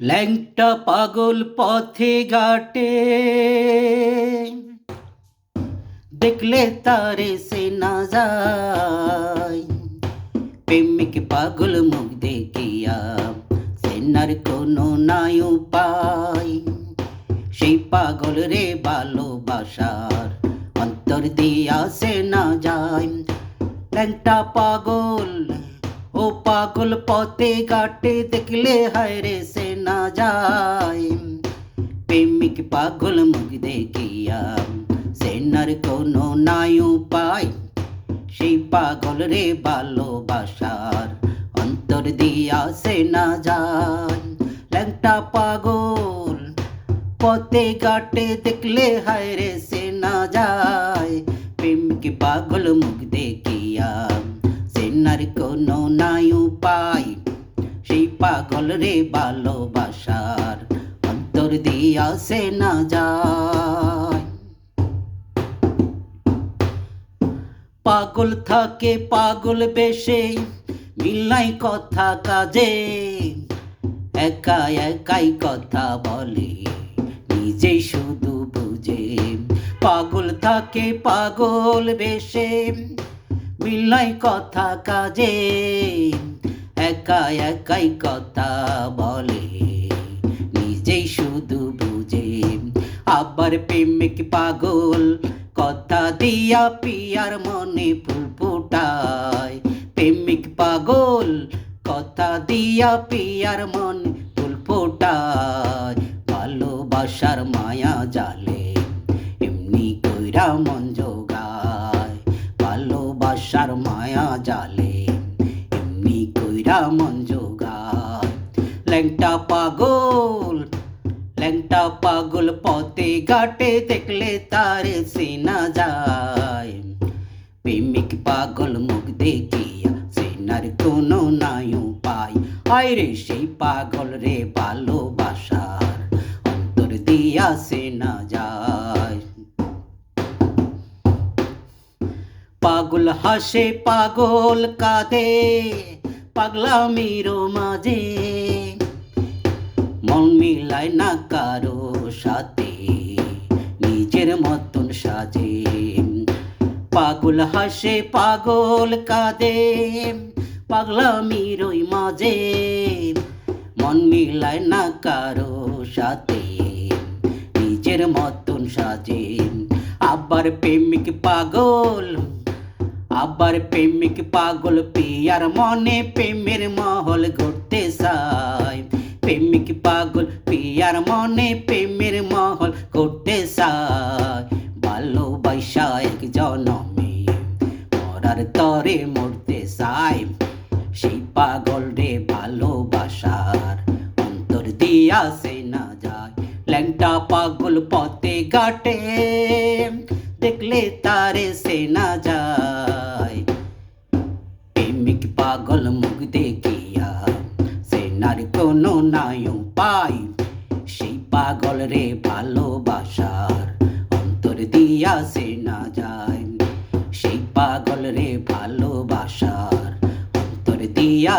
ল্যাংটা পাগল পথে ঘাটে। দেখলে তারে সে না যায়। প্রেমিক পাগল মুখ দেখিয়া সেনার কোনো নাই উপায়। সেই পাগল রে ভালোবাসার অন্তর দিয়া সে না যায়। ল্যাংটা পাগল ও পাগল পথে ঘাটে দেখলে হায় রে সে না যায়। প্রেমিক পাগল মুখ দেখিয়া সেনার কোনো নাই উপায়। সেই পাগল রে ভালোবাসার অন্তর দিয়া সে না যায়। ল্যাংটা পাগল পথে ঘাটে দেখলে হায় রে সে না যায়। প্রেমিক পাগল মুখ দেখিয়া কোনো নাই উপায়। সেই পাগল রে ভালোবাসার অন্তর না যায়। পাগল থাকে পাগল বেশে মিলাই কথা কাজে। একা একাই কথা বলে নিজেই শুধু বুঝে। পাগল থাকে পাগল বেশে মিলাই কথা কাজে, একা একাই কথা বলে। নিজেই শুধু বুঝে, আবার প্রেমিক পাগল, কথা দিয়া পিয়ার মনে ফুল ফুটায়। প্রেমিক পাগল, কথা দিয়া পিয়ার মনে ভালোবাসার মায়া জালে, এমনি কইরা মন ল্যাংটা পাগল ল্যাংটা পাগল পথে ঘাটে দেখলে তার সেনা যায়। প্রেমিক পাগল মুখ দেখিয়া সেনার কোনো নাই উপায়। আয় রে সেই পাগল রে ভালোবাসার অন্তর দিয়া সেনা পাগল হাসে, পাগল কাঁদে পাগলামির মাঝে। মন মিলায় না কারও সাথে, নিজের মতন সাজে। পাগল হাসে, পাগল কাঁদে পাগলামির ওই মাঝে। মন মিলায় না কারও সাথে, নিজের মতন সাজে। আবার প্রেমিক পাগল আবার প্রেমিক পাগল পিয়ার মনে প্রেমের মহল ঘুরতে চায়। প্রেমিক পাগল পিয়ার মনে প্রেমের মহল ঘুরতে চায়। ভালোবাসা এক জনমে মরার তরে মরতে চায়। সেই পাগল রে ভালোবাসার অন্তর দিয়া সে না যায়। ল্যাংটা পাগল পথে ঘাটে, দেখলে তারে সে না যায়। প্রেমিক পাগল মুখ দেখিয়া সেনার কোনো নাই পাই সেই পাগল রে ভালোবাসার অন্তর দিয়া সে না যায়। সেই পাগল রে ভালোবাসার অন্তর দিয়া